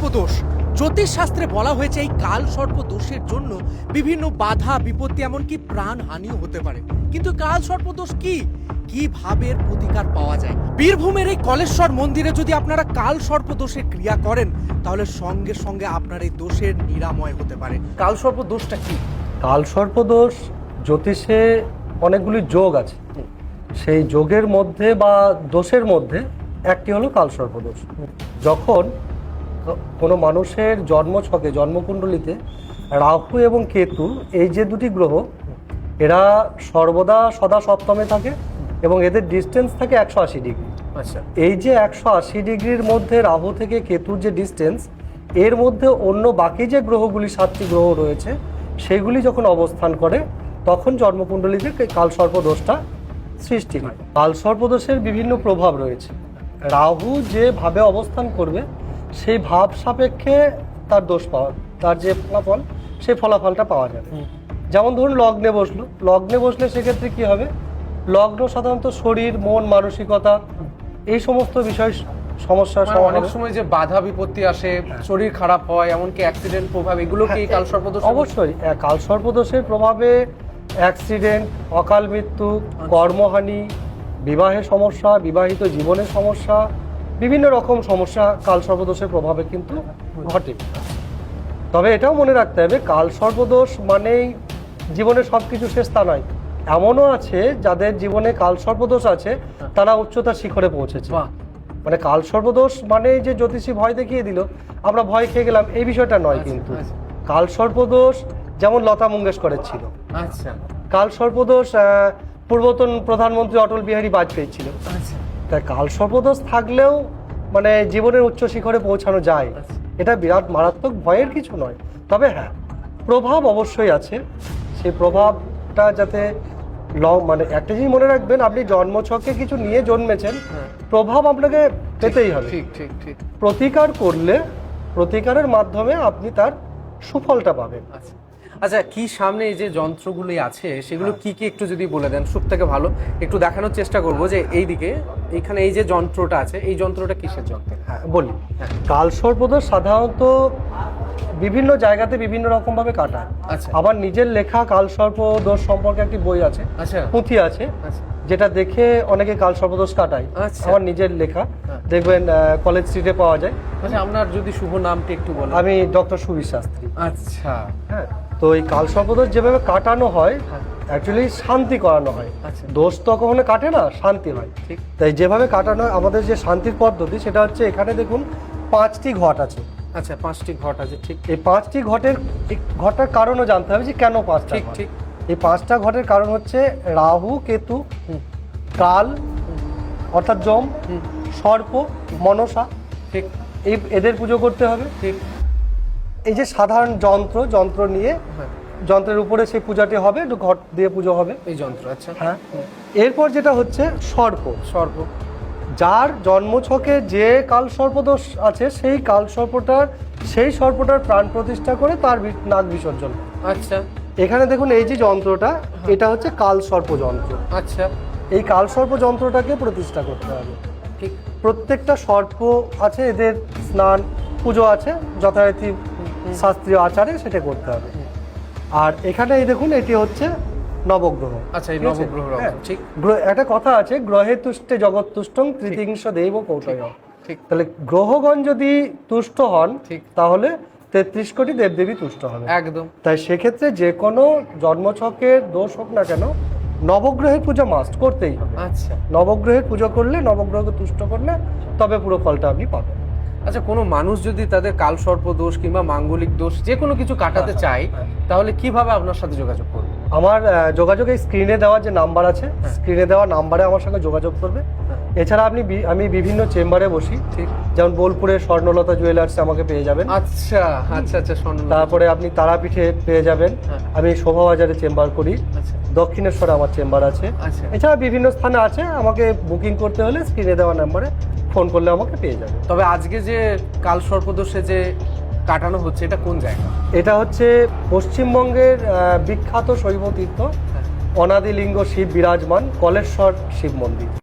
সর্পদোষ। জ্যোতিষ শাস্ত্রে বলা হয়েছে এই কাল সর্প দোষের জন্য বিভিন্ন বাধা, বিপত্তি, এমনকি প্রাণ হানিও হতে পারে। কিন্তু কাল সর্পদোষ কি? কীভাবে এর প্রতিকার পাওয়া যায়? বীরভূমের এই কলেশ্বর মন্দিরে যদি আপনারা কাল সর্পদোষের ক্রিয়া করেন, তাহলে সঙ্গে সঙ্গে আপনার এই দোষের নিরাময় হতে পারে। কাল সর্পদোষটা কি? কালসর্পদোষ জ্যোতিষে অনেকগুলি যোগ আছে। সেই যোগের মধ্যে বা দোষের মধ্যে একটি হলো কাল কালসর্পদোষ যখন কোনো মানুষের জন্মছকে জন্মকুণ্ডলিতে রাহু এবং কেতু এই যে দুটি গ্রহ এরা সর্বদা সদা সপ্তমে থাকে এবং এদের ডিস্টেন্স থাকে একশো আশি ডিগ্রি আচ্ছা। এই যে একশো আশি ডিগ্রির মধ্যে রাহু থেকে কেতুর যে ডিস্টেন্স এর মধ্যে অন্য বাকি যে গ্রহগুলি সাতটি গ্রহ রয়েছে সেগুলি যখন অবস্থান করে তখন জন্মকুণ্ডলীতে কে- কালসর্প দোষটা সৃষ্টি হয়। কালসর্পদোষের বিভিন্ন প্রভাব রয়েছে। রাহু যেভাবে অবস্থান করবে সেই ভাব সাপেক্ষে তার দোষ পাওয়া তার যে ফলাফল সেই ফলাফলটা পাওয়া যাবে। যেমন ধরুন লগ্নে বসল। লগ্নে বসলে সেক্ষেত্রে কি হবে? লগ্ন সাধারণত শরীর মন মানসিকতা এই সমস্ত বিষয় সমস্যার মানে অনেক সময় যে বাধা বিপত্তি আসে শরীর খারাপ হয় এমনকি অ্যাক্সিডেন্ট প্রভাব এগুলো কি হ্যাঁ, অবশ্যই আহ, কালসর্পদোষের প্রভাবে অ্যাক্সিডেন্ট অকাল মৃত্যু কর্মহানি বিবাহের সমস্যা বিবাহিত জীবনের সমস্যা বিভিন্ন রকম সমস্যা কালসর্পদোষের প্রভাবে কিন্তু ঘটে। তবে এটাও মনে রাখতে হবে কালসর্পদোষ মানেই জীবনের সব কিছু শেষ তা নয়। এমনও আছে যাদের জীবনে কালসর্পদোষ আছে তারা উচ্চতার শিখরে পৌঁছেছে। মানে কাল সর্বদোষ মানে যে জ্যোতিষী ভয় দেখিয়ে দিল আমরা ভয় খেয়ে গেলাম এই বিষয়টা নয় আচ্ছা, কিন্তু। আচ্ছা। কাল সর্পদোষ যেমন লতা মঙ্গেশকরের ছিল। আচ্ছা। কাল সর্পদোষ আহ, পূর্বতন প্রধানমন্ত্রী অটল বিহারী বাজপেয়ী ছিল। আচ্ছা। তাই কাল সর্পদোষ থাকলেও মানে জীবনের উচ্চ শিখরে পৌঁছানো যায় আচ্ছা। এটা বিরাট মারাত্মক ভয়ের কিছু নয়। তবে হ্যাঁ প্রভাব অবশ্যই আছে। সেই প্রভাবটা যাতে ল- মানে একটা জিনিস মনে রাখবেন আপনি জন্মছকে কিছু নিয়ে জন্মেছেন হ্যাঁ। প্রভাব আপনাকে পেতেই হবে। ঠিক ঠিক ঠিক। প্রতিকার করলে প্রতিকারের মাধ্যমে আপনি তার সুফলটা পাবেন। আচ্ছা। আচ্ছা কি সামনে এই যে যন্ত্রগুলি আছে সেগুলো হ্যাঁ। কি কি একটু যদি বলে দেন সব থেকে ভালো একটু দেখানোর চেষ্টা করব যে এইদিকে এইখানে এই যে যন্ত্রটা আছে এই যন্ত্রটা কিসের যন্ত্র? হ্যাঁ। বলি। কাল কালসর্পদোষ সাধারণত বিভিন্ন জায়গাতে বিভিন্ন রকম ভাবে কাটা আচ্ছা। আবার নিজের লেখা কালসর্প দোষ সম্পর্কে একটি বই আছে আচ্ছা। পুঁথি আছে আচ্ছা। যেটা দেখে অনেকে কালসর্পদোষ কাটায়। আচ্ছা। আমার নিজের লেখা হ্যাঁ। দেখবেন কলেজ স্ট্রিটে পাওয়া যায়। আচ্ছা আপনার যদি শুভ নামটি একটু বলেন। আমি ডক্টর সুবীর শাস্ত্রী। আচ্ছা। হ্যাঁ। তো এই কাল কালসর্পদোষ যেভাবে কাটানো হয়। অ্যাকচুয়ালি শান্তি করানো হয়। আচ্ছা। দোষ তো কখনো কাটে না শান্তি হয়। ঠিক। তাই যেভাবে কাটানো হয়, আমাদের যে শান্তির পদ্ধতি সেটা হচ্ছে এখানে দেখুন পাঁচটি ঘট আছে। আচ্ছা পাঁচটি ঘট আছে ঠিক। এই পাঁচটি ঘটের এই ঘটটার কারণও জানতে হবে যে কেন পাঁচটা ঠিক ঠিক। এই পাঁচটা ঘটের কারণ হচ্ছে রাহু কেতু কাল অর্থাৎ যম সর্প মনসা। ঠিক। এই এদের পুজো করতে হবে। ঠিক। এই যে সাধারণ যন্ত্র যন্ত্র নিয়ে হ্যাঁ। যন্ত্রের উপরে সেই পূজাটি হবে একটু ঘট দিয়ে পুজো হবে। এই যন্ত্র আচ্ছা। হ্যাঁ। এরপর যেটা হচ্ছে সর্প। সর্প। যার জন্মছকে যে কাল সর্পদোষ আছে সেই কাল সর্পটার সেই সর্পটার প্রাণ প্রতিষ্ঠা করে তার নাগ বিসর্জন। আচ্ছা। এখানে দেখুন এই যে যন্ত্রটা এটা হচ্ছে কাল সর্প যন্ত্র আচ্ছা। এই কাল সর্প যন্ত্রটাকে প্রতিষ্ঠা করতে হবে। ঠিক। প্রত্যেকটা সর্প আছে এদের স্নান পুজো আছে যথারীতি শাস্ত্রীয় আচারে সেটা করতে হবে। আর এখানে এই দেখুন এটি হচ্ছে নবগ্রহ। আচ্ছা এই নবগ্রহ হ্যাঁ। ঠিক। গ্রহ- একটা কথা আছে গ্রহে তুষ্টে জগৎ তুষ্টং তৃতীংশ দেব কৌটয়। ঠিক তাহলে গ্রহগণ যদি তুষ্ট হন ঠিক। তাহলে তেত্রিশ কোটি দেবদেবী তুষ্ট হবে। একদম। তাই সেক্ষেত্রে যে কোনো জন্মছকের দোষ হোক না কেন নবগ্রহের পূজা মাস্ট করতেই হবে। আচ্ছা। নবগ্রহের পুজো করলে নবগ্রহকে তুষ্ট করলে তবে পুরো ফলটা আপনি পাবেন। আচ্ছা কোনো মানুষ যদি তাদের কাল সর্প দোষ কিংবা মাঙ্গলিক দোষ যে কোনো কিছু কাটাতে চায় তাহলে কীভাবে আপনার সাথে যোগাযোগ করবে? আমার যোগাযোগে স্ক্রিনে দেওয়া যে নাম্বার আছে হ্যাঁ। স্ক্রিনে দেওয়া নাম্বারে আমার সঙ্গে যোগাযোগ করবে। এছাড়া আপনি আমি বিভিন্ন চেম্বারে বসি। ঠিক। যেমন বোলপুরে স্বর্ণলতা জুয়েলার্স আমাকে পেয়ে যাবেন। আচ্ছা আচ্ছা আচ্ছা স্বর্ণ তারপরে আপনি তারাপীঠে পেয়ে যাবেন। হ্যাঁ। আমি শোভাবাজারে চেম্বার করি। আচ্ছা। দক্ষিণেশ্বরে আমার চেম্বার আছে। আচ্ছা। এছাড়া বিভিন্ন স্থানে আছে আমাকে বুকিং করতে হলে স্ক্রিনে দেওয়া নাম্বারে ফোন করলে আমাকে পেয়ে যাবে। তবে আজকে যে কাল সর্পদোষে যে কাটানো হচ্ছে এটা কোন জায়গা? এটা হচ্ছে পশ্চিমবঙ্গের বিখ্যাত শৈব তীর্থ হ্যাঁ। অনাদিলিঙ্গ শিব বিরাজমান কলেশ্বর শিব মন্দির।